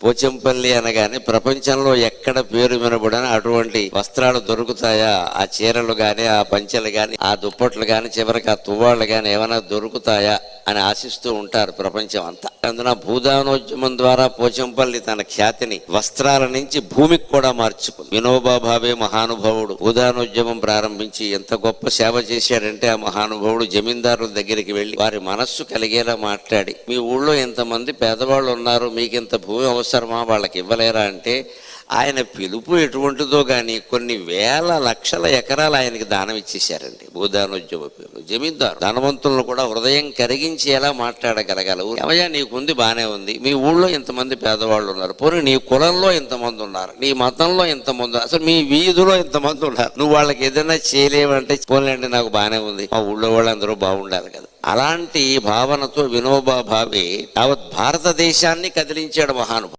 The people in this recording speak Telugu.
పోచంపల్లి అనగానే ప్రపంచంలో ఎక్కడ పేరు వినబడని అటువంటి వస్త్రాలు దొరుకుతాయా? ఆ చీరలు గాని ఆ పంచెలు గాని ఆ దుప్పట్లు గాని చివరికి ఆ తువ్వాళ్ళు గాని ఏమైనా దొరుకుతాయా? అని ఆశిస్తూ ఉంటారు ప్రపంచం అంతా. అందున భూదానోద్యమం ద్వారా పోచంపల్లి తన ఖ్యాతిని వస్త్రాల నుంచి భూమికి కూడా మార్చుకుంది. వినోబా భావే మహానుభావుడు. భూదానోద్యమం ప్రారంభించి ఎంత గొప్ప సేవ చేశాడంటే ఆ మహానుభావుడు జమీందారుల దగ్గరికి వెళ్ళి వారి మనస్సు కలిగేలా మాట్లాడి మీ ఊళ్ళో ఎంతమంది పేదవాళ్ళు ఉన్నారు? మీకు ఇంత భూమి అవసరమా? వాళ్ళకి ఇవ్వలేరా? అంటే ఆయన పిలుపు ఎటువంటిదో కానీ కొన్ని వేల లక్షల ఎకరాలు ఆయనకి దానం ఇచ్చేశారండి. భూదానోద్యమ పేరు జమీందారు ధనవంతులను కూడా హృదయం కరిగించేలా మాట్లాడగలగాలి ఏమయ్యా నీకుంది బానే ఉంది. మీ ఊళ్ళో ఇంతమంది పేదవాళ్ళు ఉన్నారు. పోనీ నీ కులంలో ఇంతమంది ఉన్నారు. నీ మతంలో ఇంతమంది అసలు మీ వీధిలో ఇంతమంది ఉన్నారు. నువ్వు వాళ్ళకి ఏదైనా చేయలేవంటే పోలేండి నాకు బానే ఉంది. మా ఊళ్ళో వాళ్ళందరూ బాగుండాలి కదా. అలాంటి భావనతో వినోబా భావే యావత్ భారతదేశాన్ని కదిలించాడు మహానుభావుడు.